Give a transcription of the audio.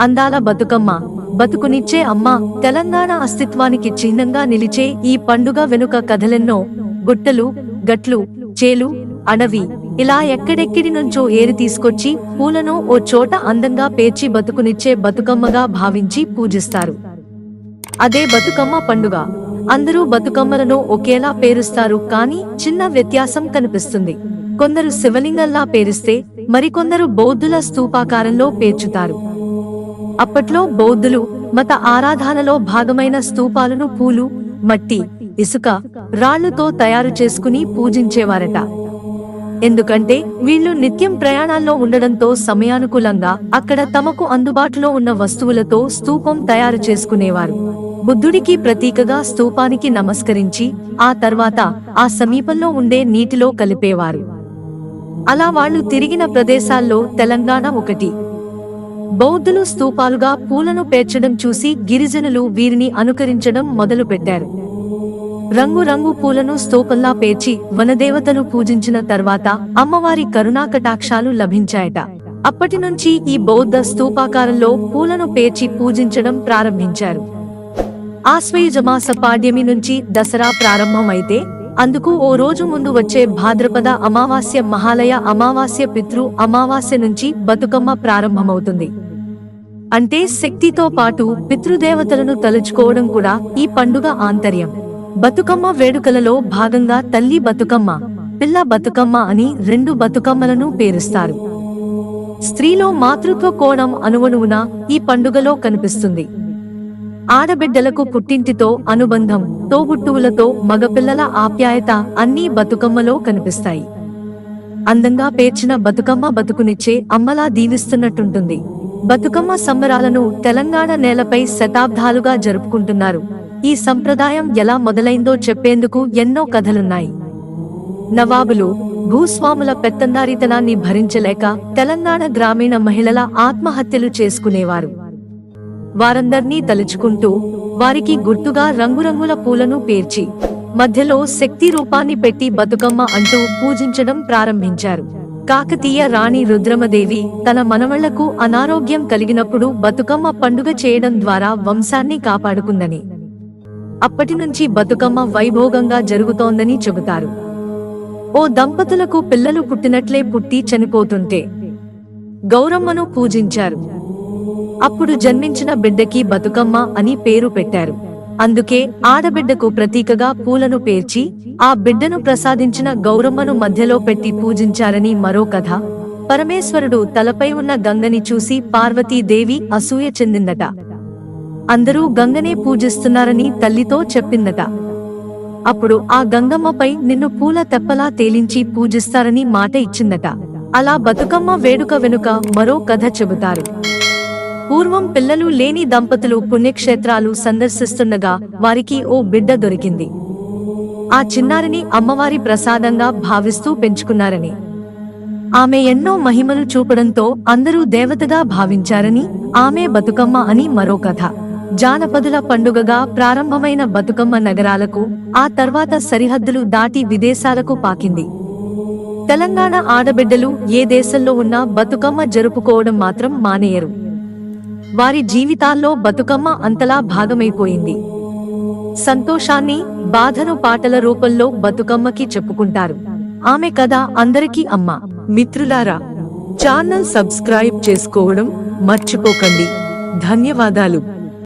అందాల బతుకమ్మ. బతుకునిచ్చే అమ్మ తెలంగాణ అస్తిత్వానికి చిహ్నంగా నిలిచే ఈ పండుగ వెనుక కథలెన్నో గుట్టలు గట్లు చేలు అడవి ఇలా ఎక్కడెక్కడి నుంచో ఏరి తీసుకొచ్చి పూలను ఓ చోట అందంగా పేర్చి బతుకునిచ్చే బతుకమ్మగా భావించి పూజిస్తారు. అదే బతుకమ్మ పండుగ. అందరూ బతుకమ్మలను ఒకేలా పేరుస్తారు కానీ చిన్న వ్యత్యాసం కనిపిస్తుంది. కొందరు శివలింగంలా పేరిస్తే మరికొందరు బౌద్ధుల స్తూపాకారంలో పేర్చుతారు. అప్పట్లో బౌద్ధులు మత ఆరాధనలో భాగమైన స్తూపాలను పూలు మట్టి ఇసుక రాళ్ళతో తయారు చేసుకుని పూజించేవారట. ఎందుకంటే వీళ్ళు నిత్యం ప్రయాణాల్లో ఉండడంతో సమయానుకూలంగా అక్కడ తమకు అందుబాటులో ఉన్న వస్తువులతో స్తూపం తయారు చేసుకునేవారు. బుద్ధుడికి ప్రతీకగా స్తూపానికి నమస్కరించి ఆ తర్వాత ఆ సమీపంలో ఉండే నీటిలో కలిపేవారు. అలా వాళ్ళు తిరిగిన ప్రదేశాల్లో తెలంగాణ ఒకటి. బౌద్ధులు స్తూపాలుగా పూలను పేర్చడం చూసి గిరిజనులు వీరిని అనుకరించడం మొదలుపెట్టారు. రంగురంగు పూలను స్తూపంలా పేర్చి వనదేవతను పూజించిన తర్వాత అమ్మవారి కరుణాకటాక్షాలు లభించాయట. అప్పటి నుంచి ఈ బౌద్ధ స్తూపాకారంలో పూలను పేర్చి పూజించడం ప్రారంభించారు. ఆశ్వయుజమాస పాడ్యమి నుంచి దసరా ప్రారంభమైతే అందుకు ఓ రోజు ముందు వచ్చే భాద్రపద అమావాస్య మహాలయ అమావాస్య పితృ అమావాస్య నుంచి బతుకమ్మ ప్రారంభమవుతుంది. అంటే శక్తితో పాటు పితృదేవతలను తలుచుకోవడం కూడా ఈ పండుగ ఆంతర్యం. బతుకమ్మ వేడుకలలో భాగంగా తల్లి బతుకమ్మ పిల్ల బతుకమ్మ అని రెండు బతుకమ్మలను పేరుస్తారు. స్త్రీలో మాతృత్వ కోణం అనువనువున ఈ పండుగలో కనిపిస్తుంది. ఆడబిడ్డలకు పుట్టింటితో అనుబంధం తోబుట్టువులతో మగపిల్లల ఆప్యాయత అన్నీ బతుకమ్మలో కనిపిస్తాయి. అందంగా పేర్చిన బతుకమ్మ బతుకునిచ్చే అమ్మలా దీవిస్తున్నట్టుంటుంది. బతుకమ్మ సంబరాలను తెలంగాణ నేలపై శతాబ్దాలుగా జరుపుకుంటున్నారు. ఈ సంప్రదాయం ఎలా మొదలైందో చెప్పేందుకు ఎన్నో కథలున్నాయి. నవాబులు భూస్వాముల పెత్తందారితనాన్ని భరించలేక తెలంగాణ గ్రామీణ మహిళల ఆత్మహత్యలు చేసుకునేవారు. వారందర్నీ తలుచుకుంటూ వారికి గుర్తుగా రంగురంగుల పూలను పేర్చి మధ్యలో శక్తి రూపాన్ని పెట్టి బతుకమ్మ అంటూ పూజించడం ప్రారంభించారు. కాకతీయ రాణి రుద్రమదేవి తన మనవళ్ళకు అనారోగ్యం కలిగినప్పుడు బతుకమ్మ పండుగ చేయడం ద్వారా వంశాన్ని కాపాడుకుందని అప్పటి నుంచి బతుకమ్మ వైభోగంగా జరుగుతోందని చెబుతారు. ఓ దంపతులకు పిల్లలు పుట్టినట్లే పుట్టి చనిపోతుంటే గౌరమ్మను పూజించారు. అప్పుడు జన్మించిన బిడ్డకి బతుకమ్మ అని పేరు పెట్టారు. అందుకే ఆడబిడ్డకు ప్రతీకగా పూలను పేర్చి ఆ బిడ్డను ప్రసాదించిన గౌరమ్మను మధ్యలో పెట్టి పూజించారని మరో కథ. పరమేశ్వరుడు తలపై ఉన్న గంగని చూసి పార్వతీదేవి అసూయ చెందిందట. అందరూ గంగనే పూజిస్తున్నారని తల్లితో చెప్పిందట. అప్పుడు ఆ గంగమ్మపై నిన్ను పూల తెప్పలా తేలించి పూజిస్తారని మాట ఇచ్చిందట. అలా బతుకమ్మ వేడుక వెనుక మరో కథ చెబుతారు. పూర్వం పిల్లలు లేని దంపతులు పుణ్యక్షేత్రాలు సందర్శిస్తుండగా వారికి ఓ బిడ్డ దొరికింది. ఆ చిన్నారిని అమ్మవారి ప్రసాదంగా భావిస్తూ పెంచుకున్నారని. ఆమె ఎన్నో మహిమలు చూపడంతో అందరూ దేవతగా భావించారని ఆమె బతుకమ్మ అని మరో కథ. జానపదుల పండుగగా ప్రారంభమైన బతుకమ్మ నగరాలకు ఆ తర్వాత సరిహద్దులు దాటి విదేశాలకు పాకింది. తెలంగాణ ఆడబిడ్డలు ఏ దేశంలో ఉన్నా బతుకమ్మ జరుపుకోవడం మాత్రం మానేయరు. వారి జీవితాల్లో బతుకమ్మ అంతలా భాగమైపోయింది. సంతోషాన్ని బాధను పాటల రూపంలో బతుకమ్మకి చెప్పుకుంటారు. ఆమె కథ అందరికీ అమ్మ. మిత్రులారా ఛానల్ సబ్స్క్రైబ్ చేసుకోవడం మర్చిపోకండి. ధన్యవాదాలు.